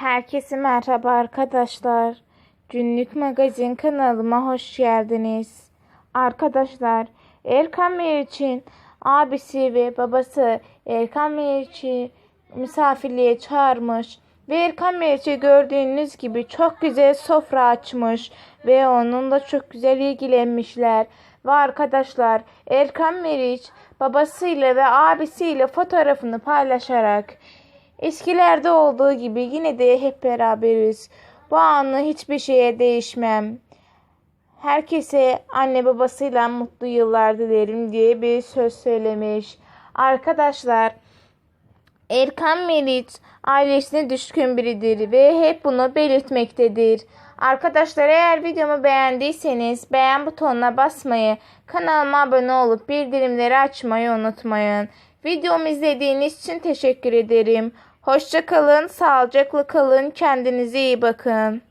Herkese merhaba arkadaşlar. Günlük magazin kanalıma hoş geldiniz. Arkadaşlar Erkan Meriç'in abisi ve babası Erkan Meriç'i misafirliğe çağırmış. Ve Erkan Meriç'i gördüğünüz gibi çok güzel sofra açmış. Ve onunla çok güzel ilgilenmişler. Ve arkadaşlar Erkan Meriç babasıyla ve abisiyle fotoğrafını paylaşarak Eskilerde olduğu gibi yine de hep beraberiz. Bu anı hiçbir şeye değişmem. Herkese anne babasıyla mutlu yıllar dilerim diye bir söz söylemiş. Arkadaşlar Erkan Meriç ailesine düşkün biridir ve hep bunu belirtmektedir. Arkadaşlar eğer videomu beğendiyseniz beğen butonuna basmayı, kanalıma abone olup bildirimleri açmayı unutmayın. Videomu izlediğiniz için teşekkür ederim. Hoşça kalın, sağlıcakla kalın, kendinize iyi bakın.